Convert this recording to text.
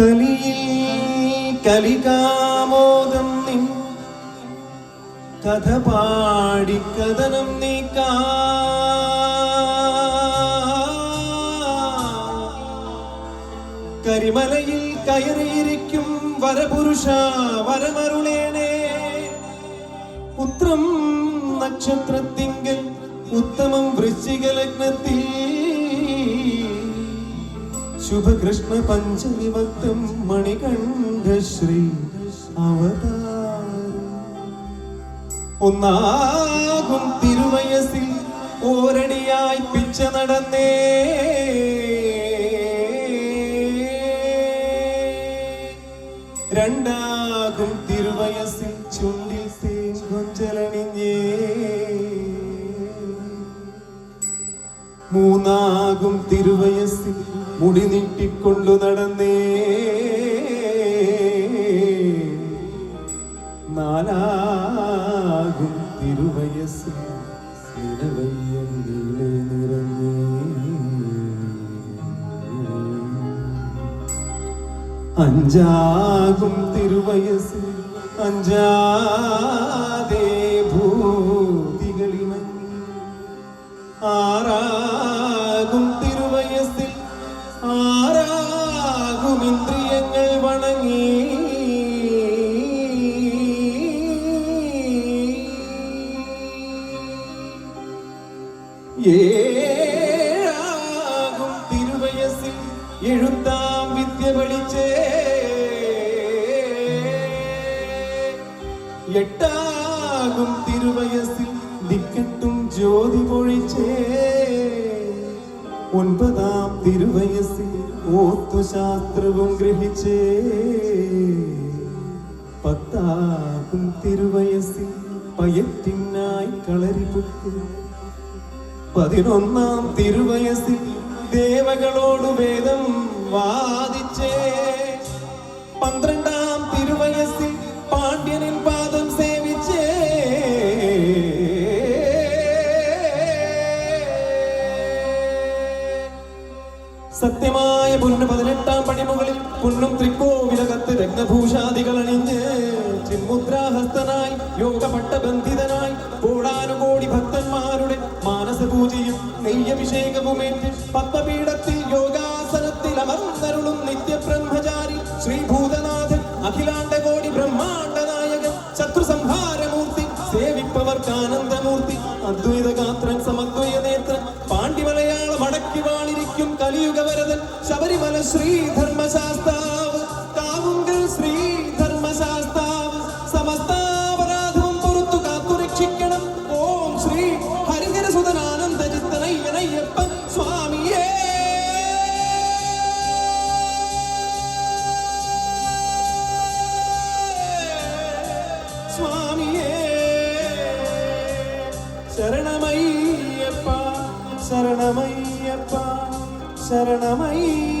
കലിയിൽ കലികാമോദം നിൻ കഥ പാടി കഥനം നീക്കാ. കരിമലയിൽ കയറിയിരിക്കും വരപുരുഷ വരമരുളേണേ. ഉത്രം നക്ഷത്രത്തിങ്കൽ ഉത്തമം വൃശ്ചിക ലഗ്നത്തിൽ ശുഭകൃഷ്ണ പഞ്ചവിഭക്തം മണികണ്ഠ ശ്രീ അവതാരം. ഒന്നാകും തിരുവയസിൽ ഓരടിയായി പിച്ച നടന്നേ. രണ്ടാകും തിരുവയസിൽ ചുണ്ടിൽ തേൻ മൂന്നാകും തിരുവയസ്സിൽ മുടി നീട്ടിക്കൊണ്ടു നടന്നേ. നാലാകും തിരുവയസ്സിൽ അഞ്ചാകും തിരുവയസ് അഞ്ചാതേ. ഏഴാകും തിരുവയസിൽ എഴുത്താം വിദ്യ പഠിച്ചേ എട്ടാകും തിരുവയസിൽ ദിക്കട്ടും ജ്യോതി പൊഴിച്ചേ ഒൻപതാം തിരുവയസിൽ ഓത്തുശാസ്ത്രവും ഗ്രഹിച്ചേ. പത്താകും തിരുവയസിൽ പയറ്റിനായി കളരിപുക്ക് പതിനൊന്നാം തിരുവയസിൽ ദേവകളോട് വേദം വാദിച്ചേ. പന്ത്രണ്ടാം തിരുവയസിൽ പാണ്ഡ്യനിൽ പാദം സേവിച്ചേ. സത്യമായ പൊന്നു പതിനെട്ടാം പടിമുകളിൽ പുണ്ണും തൃക്കോവിലകത്ത് രക്തഭൂഷാദികൾ അണിഞ്ഞ് ചിന്മുദ്രാഹസ്തനായി യോഗപട്ട കോടാനുകോടി മാനസപൂജയും നെയ്യഭിഷേകവുമേറ്റ് പത്മപീഠത്തിൽ യോഗാസനത്തിൽ അമർന്നരുളും നിത്യബ്രഹ്മചാരി ശ്രീഭൂതനാഥൻ അഖിലാണ്ട കോടി ബ്രഹ്മാണ്ട നായകൻ ശത്രു സംഹാരമൂർത്തി സേവിപ്പവർക്ക് ആനന്ദമൂർത്തി അദ്വൈത ഗാത്രൻ സമദ്വയ നേത്രൻ പാണ്ഡിമലയാളം അടക്കി വാണിരിക്കും കലിയുഗവരതൻ ശബരിമല ശ്രീ சுவாமியே சரணமையப்பா சரணமையப்பா சரணமைய